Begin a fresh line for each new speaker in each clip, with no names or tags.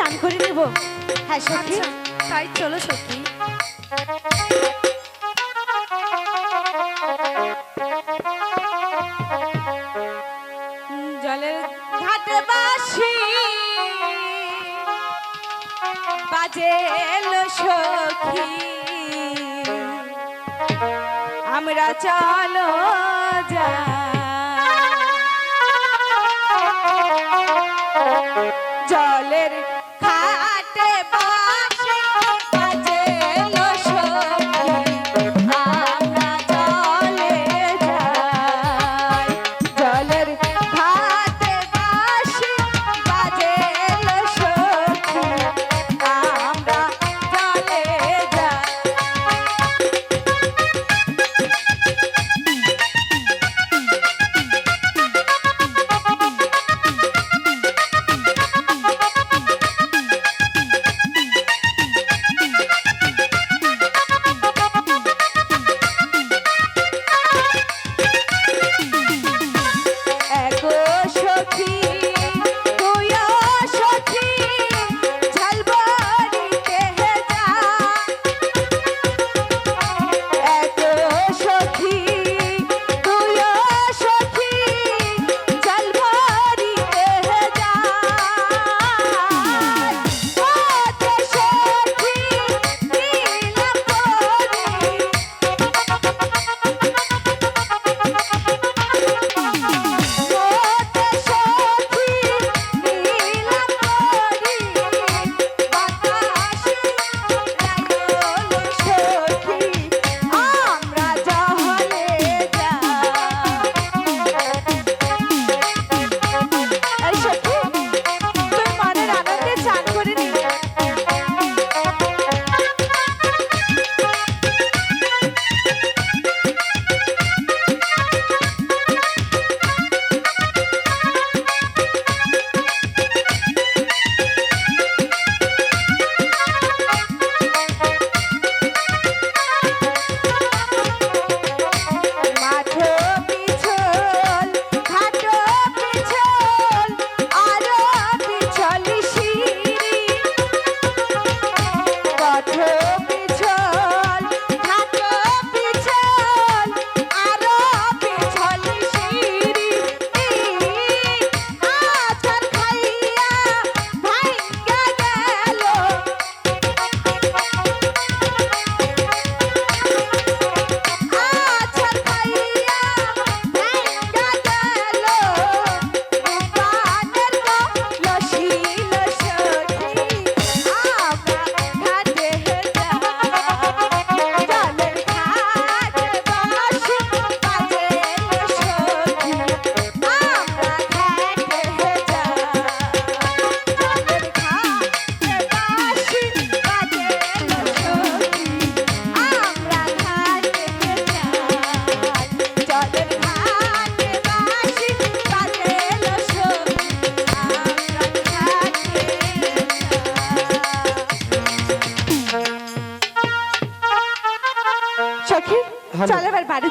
চান করে নেব। হ্যাঁ সখী?
আচ্ছা, তাই চলো সখী।
জলের ঘাটে বাসি বাজে সখী। আমরা চলো যা জলের খাটে
বা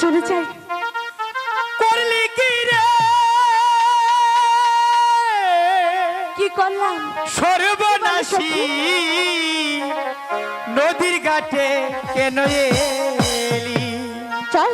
চলে যাই।
করলি কি রে?
কি করলাম?
সর্বনাশী। নদীর ঘাটে কেন এলি?
চল।